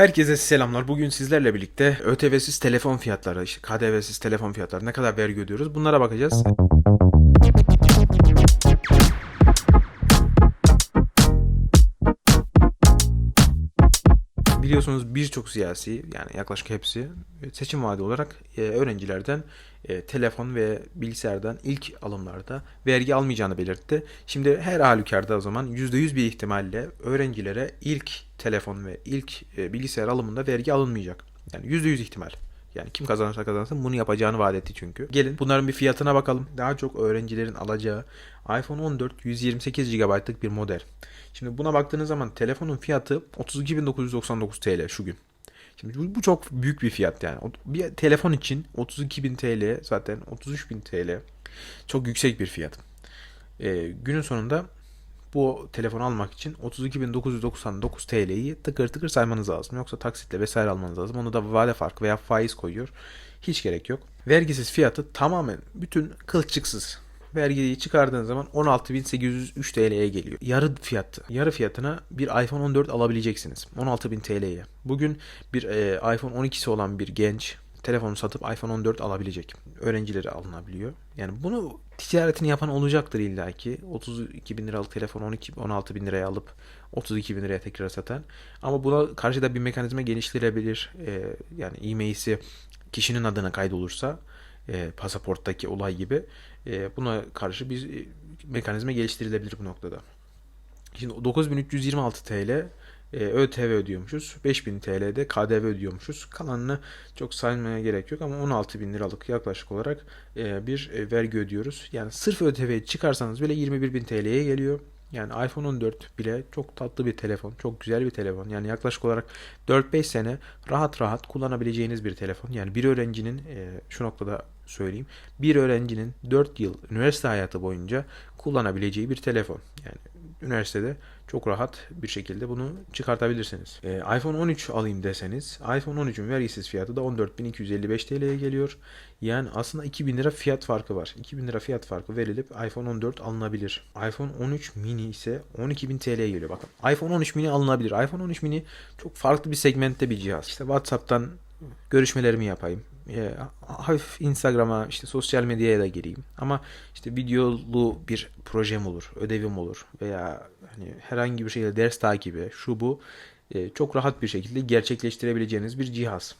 Herkese selamlar. Bugün sizlerle birlikte ÖTV'siz telefon fiyatları, işte KDV'siz telefon fiyatları ne kadar vergi ödüyoruz bunlara bakacağız. Biliyorsunuz birçok siyasi yani yaklaşık hepsi seçim vaadi olarak e, öğrencilerden e, telefon ve bilgisayardan ilk alımlarda vergi almayacağını belirtti. Şimdi her halükarda o zaman %100 bir ihtimalle öğrencilere ilk telefon ve ilk e, bilgisayar alımında vergi alınmayacak. Yani %100 ihtimal. Yani kim kazanırsa kazansın bunu yapacağını vaat etti çünkü. Gelin bunların bir fiyatına bakalım. Daha çok öğrencilerin alacağı iPhone 14 128 GB'lık bir model. Şimdi buna baktığınız zaman telefonun fiyatı 32.999 TL şu gün. Şimdi bu, çok büyük bir fiyat yani. Bir telefon için 32.000 TL zaten 33.000 TL çok yüksek bir fiyat. Ee, günün sonunda bu telefonu almak için 32.999 TL'yi tıkır tıkır saymanız lazım. Yoksa taksitle vesaire almanız lazım. Onu da vade farkı veya faiz koyuyor. Hiç gerek yok. Vergisiz fiyatı tamamen bütün kılçıksız. Vergiyi çıkardığın zaman 16.803 TL'ye geliyor. Yarı fiyatı. Yarı fiyatına bir iPhone 14 alabileceksiniz. 16.000 TL'ye. Bugün bir e, iPhone 12'si olan bir genç telefonu satıp iPhone 14 alabilecek. Öğrencileri alınabiliyor. Yani bunu ticaretini yapan olacaktır illaki. 32 bin liralık telefon 12 16 bin liraya alıp 32 bin liraya tekrar satan. Ama buna karşı da bir mekanizma geliştirebilir. Ee, yani e-mail'si kişinin adına kaydolursa e, pasaporttaki olay gibi e, buna karşı bir e, mekanizma geliştirilebilir bu noktada. Şimdi 9326 TL e, ÖTV ödüyormuşuz. 5000 TL'de KDV ödüyormuşuz. Kalanını çok saymaya gerek yok ama 16 bin liralık yaklaşık olarak e, bir e, vergi ödüyoruz. Yani sırf ÖTV'yi çıkarsanız bile 21 bin TL'ye geliyor. Yani iPhone 14 bile çok tatlı bir telefon. Çok güzel bir telefon. Yani yaklaşık olarak 4-5 sene rahat rahat kullanabileceğiniz bir telefon. Yani bir öğrencinin e, şu noktada söyleyeyim. Bir öğrencinin 4 yıl üniversite hayatı boyunca kullanabileceği bir telefon. Yani üniversitede çok rahat bir şekilde bunu çıkartabilirsiniz. Ee, iPhone 13 alayım deseniz iPhone 13'ün vergisiz fiyatı da 14.255 TL'ye geliyor. Yani aslında 2000 lira fiyat farkı var. 2000 lira fiyat farkı verilip iPhone 14 alınabilir. iPhone 13 mini ise 12.000 TL'ye geliyor. Bakın iPhone 13 mini alınabilir. iPhone 13 mini çok farklı bir segmentte bir cihaz. İşte WhatsApp'tan görüşmelerimi yapayım. E, hafif Instagram'a işte sosyal medyaya da gireyim. Ama işte videolu bir projem olur, ödevim olur veya hani herhangi bir şekilde ders takibi, şu bu e, çok rahat bir şekilde gerçekleştirebileceğiniz bir cihaz.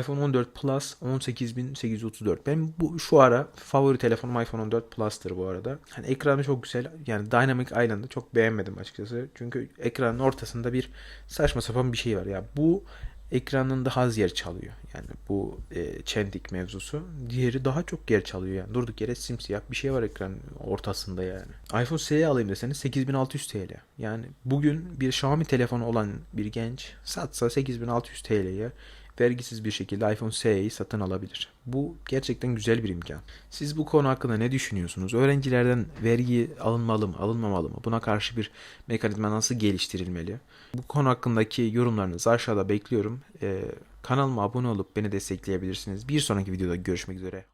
iPhone 14 Plus 18.834. Ben bu şu ara favori telefonum iPhone 14 Plus'tır bu arada. Hani ekranı çok güzel. Yani Dynamic Island'ı çok beğenmedim açıkçası. Çünkü ekranın ortasında bir saçma sapan bir şey var. Ya bu ekranın daha az yer çalıyor. Yani bu e, çentik mevzusu. Diğeri daha çok yer çalıyor yani. Durduk yere simsiyah bir şey var ekranın ortasında yani. iPhone SE alayım deseniz 8600 TL. Yani bugün bir Xiaomi telefonu olan bir genç satsa 8600 TL'ye vergisiz bir şekilde iPhone SE'yi satın alabilir. Bu gerçekten güzel bir imkan. Siz bu konu hakkında ne düşünüyorsunuz? Öğrencilerden vergi alınmalı mı, alınmamalı mı? Buna karşı bir mekanizma nasıl geliştirilmeli? Bu konu hakkındaki yorumlarınızı aşağıda bekliyorum. Ee, kanalıma abone olup beni destekleyebilirsiniz. Bir sonraki videoda görüşmek üzere.